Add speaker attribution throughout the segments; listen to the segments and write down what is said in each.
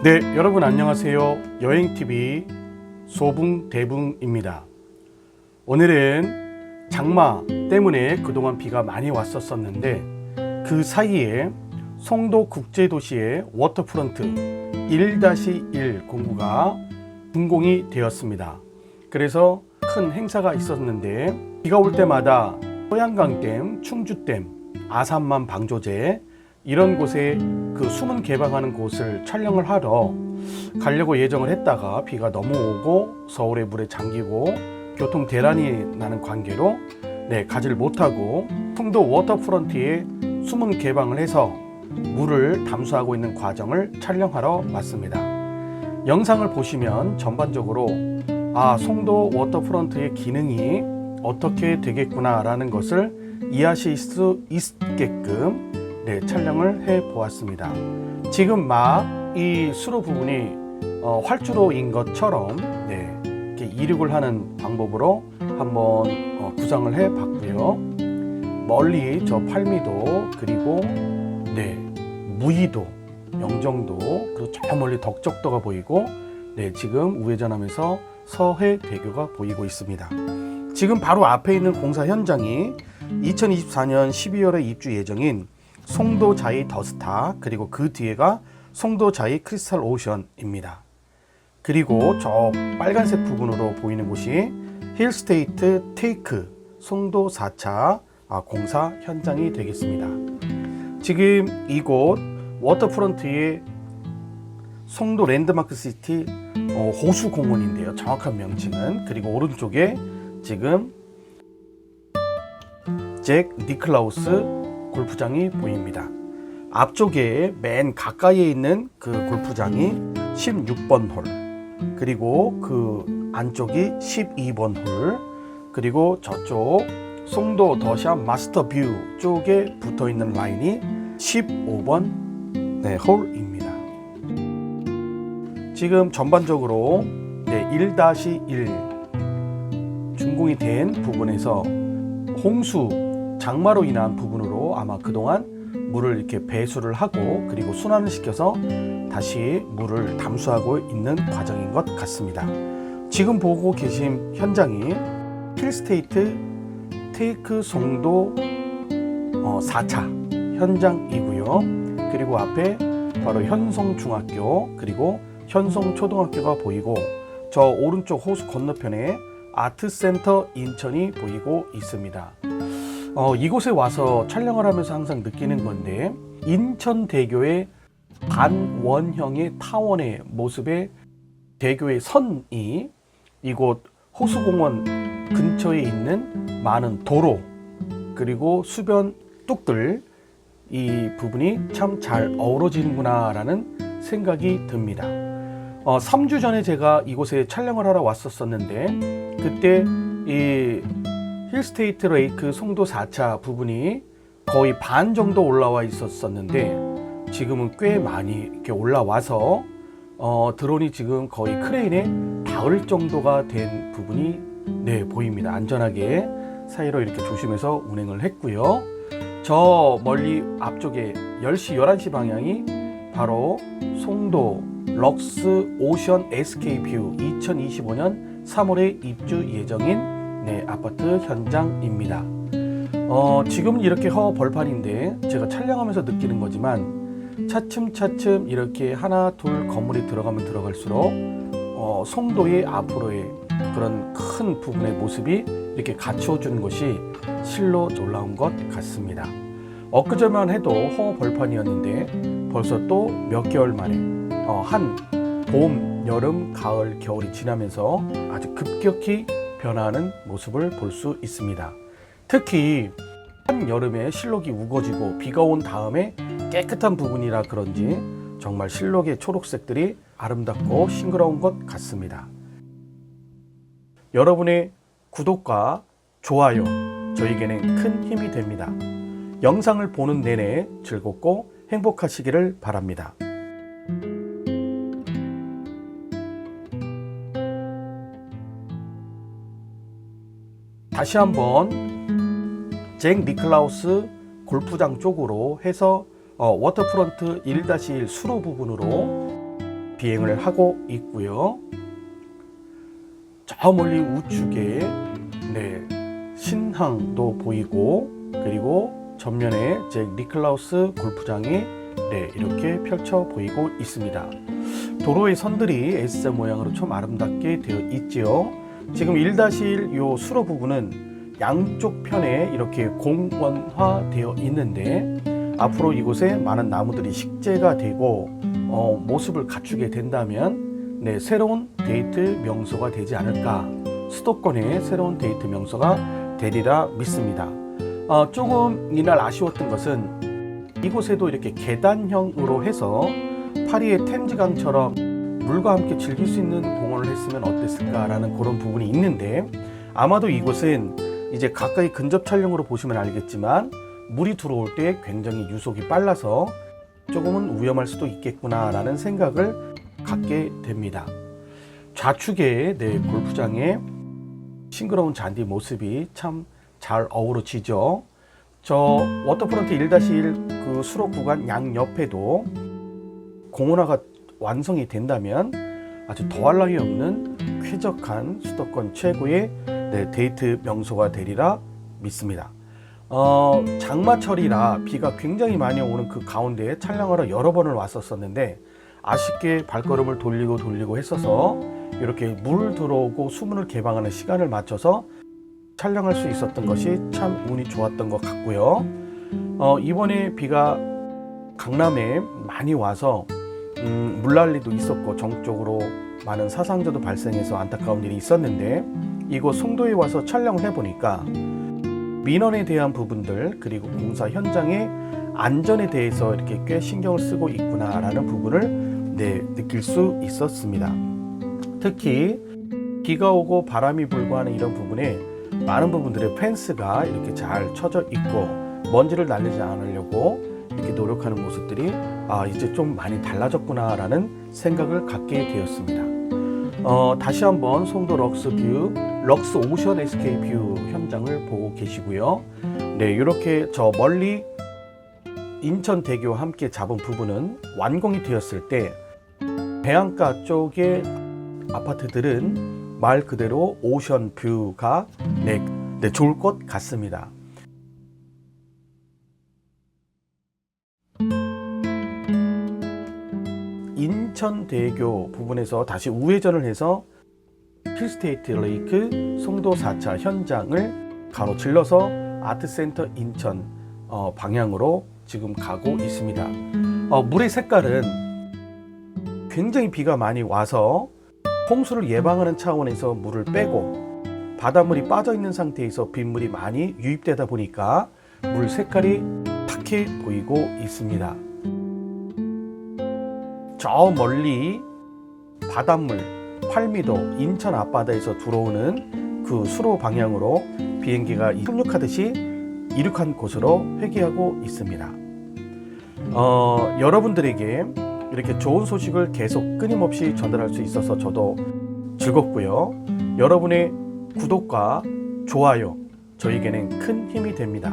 Speaker 1: 네, 여러분 안녕하세요. 여행TV 소붕대붕입니다. 오늘은 장마 때문에 그동안 비가 많이 왔었었는데 그 사이에 송도 국제도시의 워터프런트 1-1 공구가 준공이 되었습니다. 그래서 큰 행사가 있었는데 비가 올 때마다 소양강댐, 충주댐, 아산만 방조제 이런 곳에 그 숨은 개방하는 곳을 촬영을 하러 가려고 예정을 했다가 비가 너무 오고 서울의 물에 잠기고 교통 대란이 나는 관계로 네, 가지를 못하고 송도 워터프런트에 숨은 개방을 해서 물을 담수하고 있는 과정을 촬영하러 왔습니다. 영상을 보시면 전반적으로 아, 송도 워터프런트의 기능이 어떻게 되겠구나라는 것을 이해하실 수 있게끔 네, 촬영을 해 보았습니다. 지금 막 이 수로 부분이 어, 활주로인 것처럼 네, 이렇게 이륙을 하는 방법으로 한번 어, 구상을 해 봤고요. 멀리 저 팔미도 그리고 네, 무의도, 영정도 그리고 저 멀리 덕적도가 보이고 네, 지금 우회전하면서 서해대교가 보이고 있습니다. 지금 바로 앞에 있는 공사 현장이 2024년 12월에 입주 예정인 송도 자이 더스타 그리고 그 뒤에가 송도 자이 크리스탈 오션입니다. 그리고 저 빨간색 부분으로 보이는 곳이 힐스테이트 테이크 송도 4차 아, 공사 현장이 되겠습니다. 지금 이곳 워터프런트의 송도 랜드마크 시티 어, 호수공원인데요. 정확한 명칭은 그리고 오른쪽에 지금 잭 니클라우스 골프장이 보입니다. 앞쪽에 맨 가까이에 있는 그 골프장이 16번 홀, 그리고 그 안쪽이 12번 홀, 그리고 저쪽 송도 더샵 마스터 뷰 쪽에 붙어 있는 라인이 15번 네, 홀입니다. 지금 전반적으로 네, 1-1 준공이 된 부분에서 홍수 장마로 인한 부분으로 아마 그동안 물을 이렇게 배수를 하고 그리고 순환을 시켜서 다시 물을 담수하고 있는 과정인 것 같습니다. 지금 보고 계신 현장이 힐스테이트 테이크 송도 어, 4차 현장이고요. 그리고 앞에 바로 현성중학교 그리고 현성초등학교가 보이고 저 오른쪽 호수 건너편에 아트센터 인천이 보이고 있습니다. 어, 이곳에 와서 촬영을 하면서 항상 느끼는 건데 인천대교의 반원형의 타원의 모습의 대교의 선이 이곳 호수공원 근처에 있는 많은 도로 그리고 수변 뚝들 이 부분이 참 잘 어우러지는구나라는 생각이 듭니다. 어, 3주 전에 제가 이곳에 촬영을 하러 왔었었는데 그때 이 힐스테이트 레이크 송도 4차 부분이 거의 반 정도 올라와 있었었는데 지금은 꽤 많이 이렇게 올라와서 어, 드론이 지금 거의 크레인에 닿을 정도가 된 부분이 네 보입니다. 안전하게 사이로 이렇게 조심해서 운행을 했고요. 저 멀리 앞쪽에 10시, 11시 방향이 바로 송도 럭스 오션 SK 뷰 2025년 3월에 입주 예정인 네, 아파트 현장입니다. 어, 지금은 이렇게 허 벌판인데 제가 촬영하면서 느끼는 거지만 차츰차츰 이렇게 하나 둘 건물이 들어가면 들어갈수록 어, 송도의 앞으로의 그런 큰 부분의 모습이 이렇게 갖추어주는 것이 실로 놀라운 것 같습니다. 엊그제만 해도 허 벌판이었는데 벌써 또 몇 개월 만에 어, 한 봄, 여름, 가을, 겨울이 지나면서 아주 급격히 변화하는 모습을 볼 수 있습니다. 특히 한 여름에 실록이 우거지고 비가 온 다음에 깨끗한 부분이라 그런지 정말 실록의 초록색들이 아름답고 싱그러운 것 같습니다. 여러분의 구독과 좋아요 저에게는 큰 힘이 됩니다. 영상을 보는 내내 즐겁고 행복하시기를 바랍니다. 다시 한번 잭 니클라우스 골프장 쪽으로 해서 어, 워터프런트 1-1 수로 부분으로 비행을 하고 있고요. 저 멀리 우측에 네, 신항도 보이고 그리고 전면에 제 니클라우스 골프장이 네, 이렇게 펼쳐 보이고 있습니다. 도로의 선들이 S자 모양으로 좀 아름답게 되어 있지요. 지금 1-1 요 수로 부분은 양쪽 편에 이렇게 공원화 되어 있는데 앞으로 이곳에 많은 나무들이 식재가 되고 어, 모습을 갖추게 된다면 네, 새로운 데이트 명소가 되지 않을까 수도권의 새로운 데이트 명소가 되리라 믿습니다. 어, 조금 이날 아쉬웠던 것은 이곳에도 이렇게 계단형으로 해서 파리의 템즈강처럼 물과 함께 즐길 수 있는 공원을 했으면 어땠을까라는 그런 부분이 있는데 아마도 이곳은 이제 가까이 근접 촬영으로 보시면 알겠지만 물이 들어올 때 굉장히 유속이 빨라서 조금은 위험할 수도 있겠구나라는 생각을 갖게 됩니다. 좌측에 네, 골프장에 싱그러운 잔디 모습이 참 잘 어우러지죠. 저 워터프런트 1-1 그 수로 구간 양 옆에도 공원화가 완성이 된다면 아주 더할 나위 없는 쾌적한 수도권 최고의 네, 데이트 명소가 되리라 믿습니다. 어, 장마철이라 비가 굉장히 많이 오는 그 가운데 촬영하러 여러 번을 왔었었는데 아쉽게 발걸음을 돌리고 돌리고 했어서 이렇게 물 들어오고 수문을 개방하는 시간을 맞춰서 촬영할 수 있었던 것이 참 운이 좋았던 것 같고요. 어, 이번에 비가 강남에 많이 와서 음, 물난리도 있었고 정적으로 많은 사상자도 발생해서 안타까운 일이 있었는데 이곳 송도에 와서 촬영을 해보니까 민원에 대한 부분들 그리고 공사 현장의 안전에 대해서 이렇게 꽤 신경을 쓰고 있구나라는 부분을 네, 느낄 수 있었습니다. 특히 비가 오고 바람이 불고 하는 이런 부분에 많은 부분들의 펜스가 이렇게 잘 쳐져 있고 먼지를 날리지 않으려고 이렇게 노력하는 모습들이 아 이제 좀 많이 달라졌구나라는 생각을 갖게 되었습니다. 어, 다시 한번 송도 럭스 뷰, 럭스 오션 SK 뷰 현장을 보고 계시고요. 네, 이렇게 저 멀리 인천대교와 함께 잡은 부분은 완공이 되었을 때 배안가 쪽의 아파트들은 말 그대로 오션 뷰가 네, 네 좋을 것 같습니다. 인천대교 부분에서 다시 우회전을 해서 힐스테이트 레이크 송도 4차 현장을 가로질러서 아트센터 인천 어, 방향으로 지금 가고 있습니다. 어, 물의 색깔은 굉장히 비가 많이 와서 홍수를 예방하는 차원에서 물을 빼고 바닷물이 빠져 있는 상태에서 빗물이 많이 유입되다 보니까 물 색깔이 탁해 보이고 있습니다. 저 멀리 바닷물 8미도 인천 앞바다에서 들어오는 그 수로 방향으로 비행기가 착륙하듯이 이륙한 곳으로 회귀하고 있습니다. 어, 여러분들에게 이렇게 좋은 소식을 계속 끊임없이 전달할 수 있어서 저도 즐겁고요. 여러분의 구독과 좋아요, 저에게는 큰 힘이 됩니다.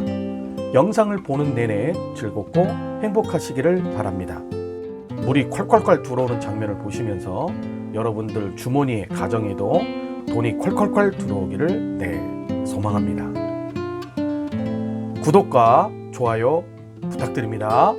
Speaker 1: 영상을 보는 내내 즐겁고 행복하시기를 바랍니다. 물이 콸콸콸 들어오는 장면을 보시면서 여러분들 주머니에 가정에도 돈이 콸콸콸 들어오기를 네, 소망합니다. 구독과 좋아요 부탁드립니다.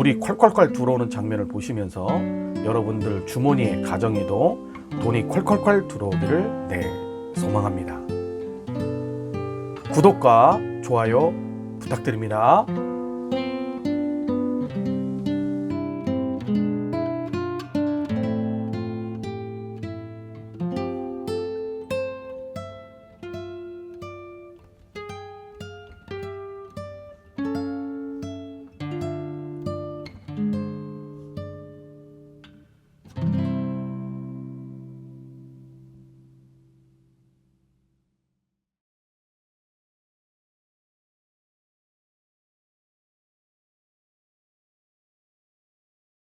Speaker 1: 물이 콸콸콸 들어오는 장면을 보시면서 여러분들 주머니에 가정에도 돈이 콸콸콸 들어오기를 네 소망합니다. 구독과 좋아요 부탁드립니다.